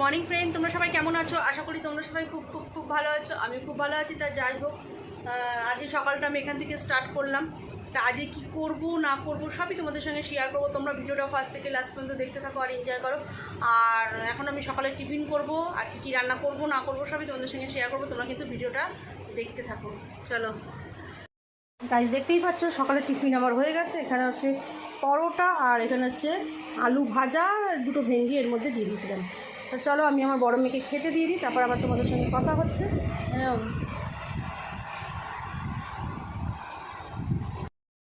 Morning friend তোমরা সবাই কেমন আছো? আশা করি তোমরা সবাই খুব খুব খুব ভালো আছো। আমি খুব ভালো আছি, তা যাই হোক। আজকে সকালটা আমি এখান থেকে স্টার্ট করলাম। তা আজকে কী করব, না করব, সবই তোমাদের সঙ্গে শেয়ার করব। তোমরা ভিডিওটা ফার্স্ট থেকে লাস্ট পর্যন্ত দেখতে থাকো আর এনজয় করো। আর এখন আমি সকালে টিফিন করব, আর কি কী রান্না করব, না করব, সবই তোমাদের সঙ্গে শেয়ার করব। তোমরা কিন্তু ভিডিওটা দেখতে থাকো। চলো। গাইজ দেখতেই পাচ্ছ, সকালে টিফিন আমার হয়ে গেছে। এখানে হচ্ছে পরোটা আর এখানে হচ্ছে আলু ভাজা, দুটো ভেন্ডি এর মধ্যে দিয়ে দিয়েছিলাম। তো চলো আমি আমার বড় মেয়েকে খেতে দিয়ে দিই, তারপর আবার তোমাদের সঙ্গে কথা হচ্ছে। হ্যাঁ।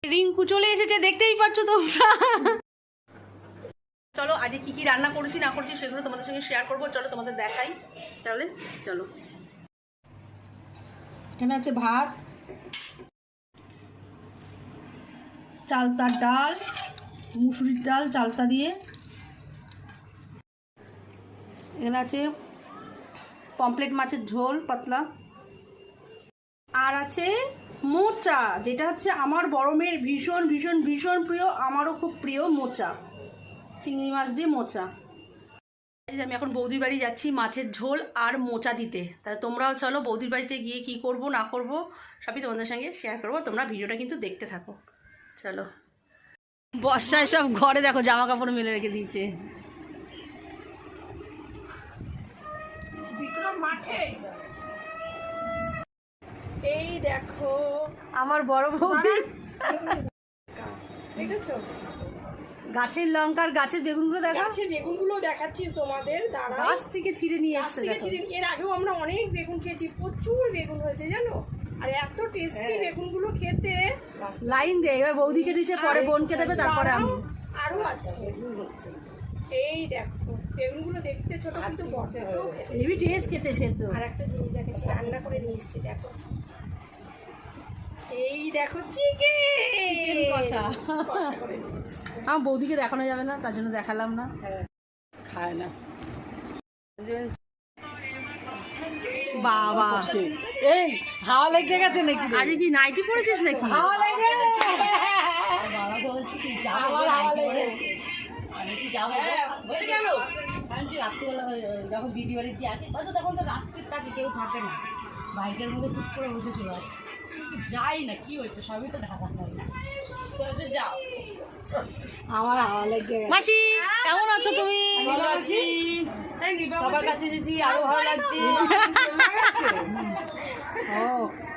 রিঙ্কু চলে এসেছে, দেখতেই পাচ্ছ তোমরা। চলো, আজকে কি কি রান্না করেছি, না করছি সেগুলো তোমাদের সঙ্গে শেয়ার করব। চলো, তোমাদের দেখাই। তাহলে, চলো। এখানে আছে ভাত, চালতার ডাল, মুসুরির ডাল, চালতা দিয়ে এখানে আছে পমপ্লেট মাছের ঝোল, পাতলা। আর আছে মোচা, যেটা হচ্ছে আমার বড় মেয়ের ভীষণ ভীষণ ভীষণ প্রিয়, আমারও খুব প্রিয় মোচা। চিংড়ি মাছ দিয়ে মোচা। আমি এখন বৌদির বাড়ি যাচ্ছি মাছের ঝোল আর মোচা দিতে। তাহলে তোমরাও চলো বৌদির বাড়িতে গিয়ে কি করব, না করব, সবই তোমাদের সঙ্গে শেয়ার করব। তোমরা ভিডিওটা কিন্তু দেখতে থাকো। চলো। বর্ষায় সব ঘরে দেখো জামা কাপড় মেলে রেখে দিয়েছে। এই দেখো। আমার বড় বৌদি। দেখেছ? গাছের লঙ্কার গাছের বেগুনগুলো দেখো। গাছের বেগুনগুলো দেখাচ্ছি তোমাদের দাঁড়া গাছ থেকে ছিঁড়ে নিয়ে এসছে এর আগেও আমরা অনেক বেগুন খেয়েছি প্রচুর বেগুন হয়েছে জানো? আর এত টেস্টি বেগুনগুলো খেতে। লাইন দে এবার বৌদিকে দিচ্ছে পরে বোনকে দেবে তারপরে আমি। আরও আছে। এই দেখো বেগুনগুলো দেখতে ছোট কিন্তু বড় খেতে হেভি টেস্ট খেতে সেদ্ধ আর একটা জিনিস দেখেছি রান্না করে নিয়ে এসেছি দেখো। এই দেখো চিকেন! কষা। কষা করে নিয়ে এসেছি। আমার বৌদিকে দেখানো যাবে না তার জন্য দেখালাম না। খায় না। বাবা। এই হাওয়া লেগে গেছে নাকি আজকে কি নাইটি পরেছিস নাকি? হাওয়া লেগে বাবা বলছি কি যাব হাওয়া লেগে কেন রাত্রিবেলা যখন দিদি বাড়ি দিয়ে আসি হয়তো তখন তো রাত্রির কাছে কেউ থাকে না। বাইকের মধ্যে চুপ করে বসেছিল। আর যাই না কি হয়েছে? সবই তো ঢাকা হয় না যাও। আমার হাওয়া লেগে মাসি কেমন আছো তুমি? ভালো আছি। কাছে এসেছি আরও ভালো লাগছে। ও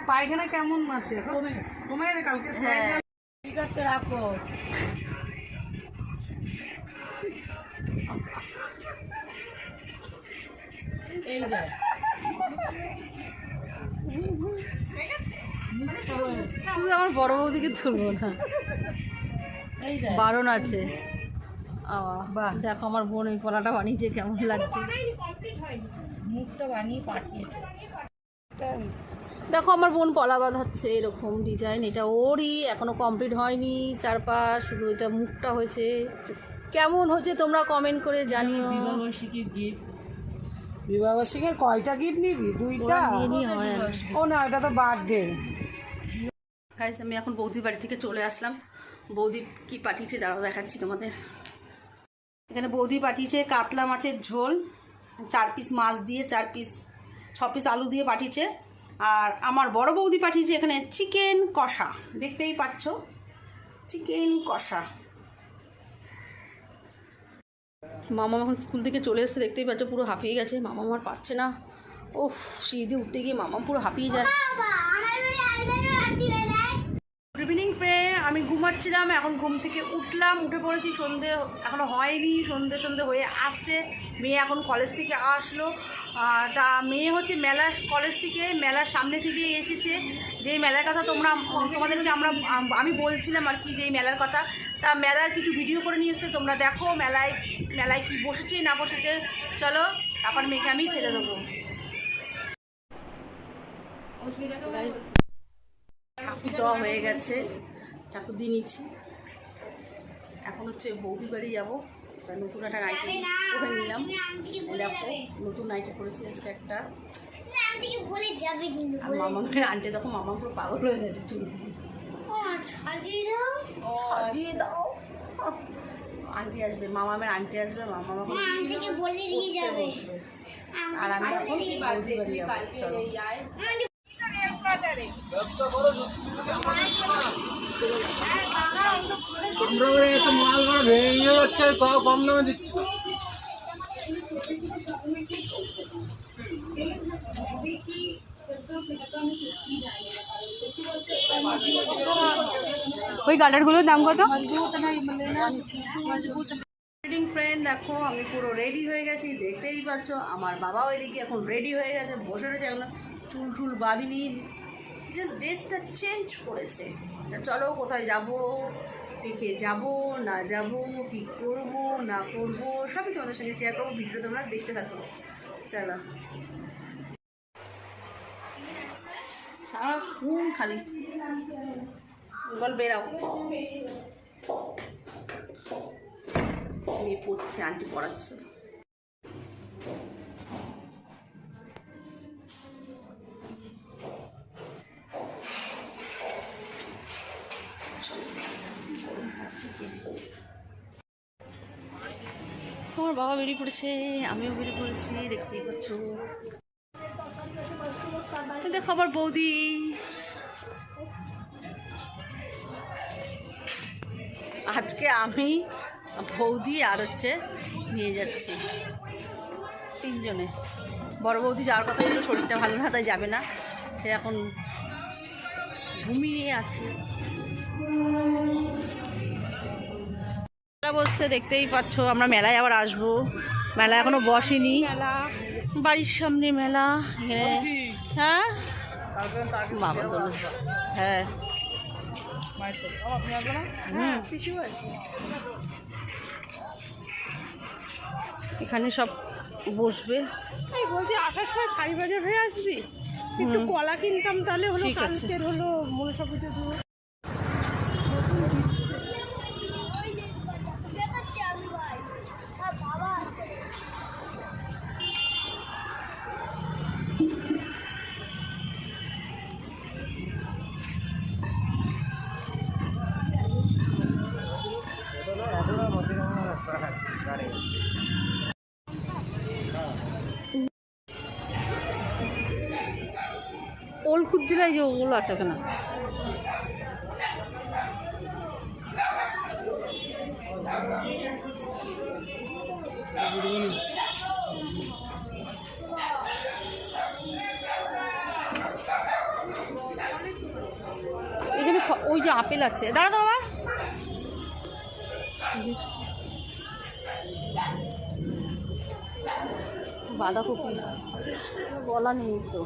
পায়খানা কেমন আছে কমে কমে কালকে হ্যাঁ। ঠিক আছে রাখো। শুধু আমার বড় বৌদিকে তুলবো না। বারণ আছে। বাহ। দেখো আমার বোন এই পলাটা বানিয়েছে কেমন লাগছে? মুখটা বানিয়ে পাঠিয়েছে। দেখো আমার বোন পলা বাঁধাচ্ছে এরকম ডিজাইন এটা ওরই এখনও কমপ্লিট হয়নি চারপাশ শুধু এটা মুখটা হয়েছে। কেমন হয়েছে তোমরা কমেন্ট করে জানিও। বিবাহবার্ষিকীর কয়টা গিফট নিবি? দুইটা। ও না এটা তো বার্থডে গাইস আমি এখন বৌদি বাড়ি থেকে চলে আসলাম। বৌদি কি পাঠিয়েছে দাঁড়াও দেখাচ্ছি তোমাদের। এখানে বৌদি পাঠিয়েছে কাতলা মাছের ঝোল চার পিস মাছ দিয়ে চার পিস ছ পিস আলু দিয়ে পাঠিয়েছে। আর আমার বড় বৌদি পাঠিয়েছে এখানে চিকেন কষা। দেখতেই পাচ্ছ? চিকেন কষা। মামা এখন স্কুল থেকে চলে এসছে, দেখতেই পাচ্ছ পুরো হাঁপিয়ে গেছে। মামা আমার পারছে না। ওফ সিঁড়ি উঠতে গিয়ে মামা পুরো হাঁপিয়ে যায়। গুড ইভিনিং প্রে আমি ঘুমাচ্ছিলাম, এখন ঘুম থেকে উঠলাম, উঠে পড়েছি, সন্ধে এখনও হয়নি, সন্ধে সন্ধে হয়ে আসছে। মেয়ে এখন কলেজ থেকে আসলো। তা মেয়ে হচ্ছে মেলা কলেজ থেকে, মেলার সামনে থেকে এসেছে। যেই মেলার কথা তোমরা, তোমাদেরকে আমরা, আমি বলছিলাম আর কি যে এই মেলার কথা তা মেলার কিছু ভিডিও করে নিয়ে এসেছে তোমরা দেখো মেলায় মেলায় কি বসেছে না বসেছে। চলো তারপর মেয়েকে আমি খেতে দেবো। ঠাকুর দেওয়া হয়ে গেছে ঠাকুর দিয়ে নিচ্ছি। এখন হচ্ছে বৌদি বাড়ি যাব তা নতুন একটা নাইটি পরে নিলাম। দেখো নতুন নাইটি পরেছি আজকে একটা। আন্টিকে বলে যাবে কিন্তু আর মামাকে আনতে দেখো মামা পুরো পাগল হয়ে গেছে চুল। সাজিয়ে দাও। আন্টি আসবে মামামের আন্টি আসবে মামা এখন আন্টিকে বলে দিয়ে যাবে। আর আমি এখন চলো। আমরা এত মাল মাল ভেঙে যাচ্ছে তাও কম দামে দিচ্ছি। ওই কালারগুলোর দাম কত? ফ্রেন্ড দেখো, আমি পুরো রেডি হয়ে গেছি, দেখতেই পাচ্ছ, আমার বাবাও এদিকে এখন রেডি হয়ে গেছে, বসে রয়েছে এখন। চুল টুল বাঁধিনি জাস্ট ড্রেসটা চেঞ্জ করেছে। চলো, কোথায় যাব কে কে যাব, না যাব, কি করব, না করব, সবই তোমাদের সঙ্গে শেয়ার করব ভিডিও তোমরা দেখতে থাকো। চলো। সারাক্ষণ খালি। বল, বেরাও। মেয়ে পড়ছে, আন্টি পড়াচ্ছে। আমার বাবা বেরিয়ে পড়েছে, আমিও বেরিয়ে পড়েছি, দেখতেই পাচ্ছ। দেখো আবার বৌদি। আজকে আমি বৌদি আর হচ্ছে নিয়ে যাচ্ছি তিনজনে। বড় বৌদি যাওয়ার কথা ছিল শরীরটা ভালো না তাই যাবে না। সে এখন ঘুমিয়ে আছে। বসতে দেখতেই পাচ্ছ আমরা মেলায় আবার আসব। মেলা এখনও বসেনি। বাড়ির সামনে মেলা। হ্যাঁ? বাবা তো হ্যাঁ। এখানে সব বসবে। এই বলছি আসার সময় খালি বাজার হয়ে আসবি? একটু কলা কিনতাম তাহলে হলো। কালকের হলো মনসা পুজো ওল খুঁজছিলাই যে ওগুলো আছে কেন? এখানে ওই যে আপেল আছে। দাঁড়া বাবা। বাঁধাকপি। বলা নেই তো।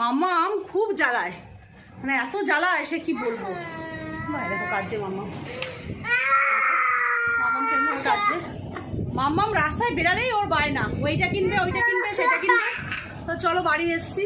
মামা আম খুব জ্বালায়। মানে এত জ্বালায় সে কি বলব? দেখো মামা। মামাম কাজে মাম্মাম রাস্তায় বেড়ালেই ওর বায় না ওইটা কিনবে ওইটা কিনবে, সেটা কিনবে। তো চলো বাড়ি এসছি।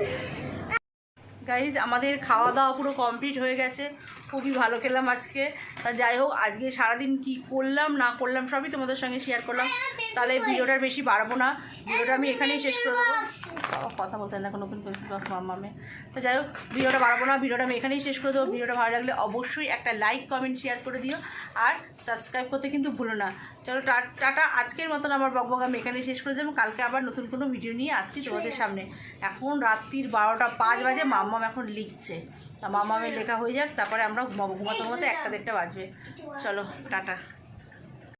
গাইজ আমাদের খাওয়া দাওয়া পুরো কমপ্লিট হয়ে গেছে। খুবই ভালো খেলাম আজকে। তা যাই হোক, আজকে সারাদিন কি করলাম, না করলাম, সবই তোমাদের সঙ্গে শেয়ার করলাম। তাহলে ভিডিওটা বেশি বাড়াবো না। ভিডিওটা আমি এখানেই শেষ করে দেবো। কথা বলতে দেখো নতুন পেন্সিল বক্স মাম্মামে তো যাই হোক, ভিডিওটা বাড়াবো না, ভিডিওটা আমি এখানেই শেষ করে দেবো। ভিডিওটা ভালো লাগলে অবশ্যই একটা লাইক কমেন্ট শেয়ার করে দিও। আর সাবস্ক্রাইব করতে কিন্তু ভুলো না। চলো টাটা, আজকের মতন আমার বকবক আমি এখানেই শেষ করে দেবো। কালকে আবার নতুন কোনো ভিডিও নিয়ে আসছি তোমাদের সামনে। এখন রাত্রির বারোটা পাঁচ বাজে মাম্মাম এখন লিখছে। তা মাম্মামের লেখা হয়ে যাক, তারপরে আমরা ঘুমাতে ঘুমাতে একটা দেড়টা বাজবে। চলো, টাটা।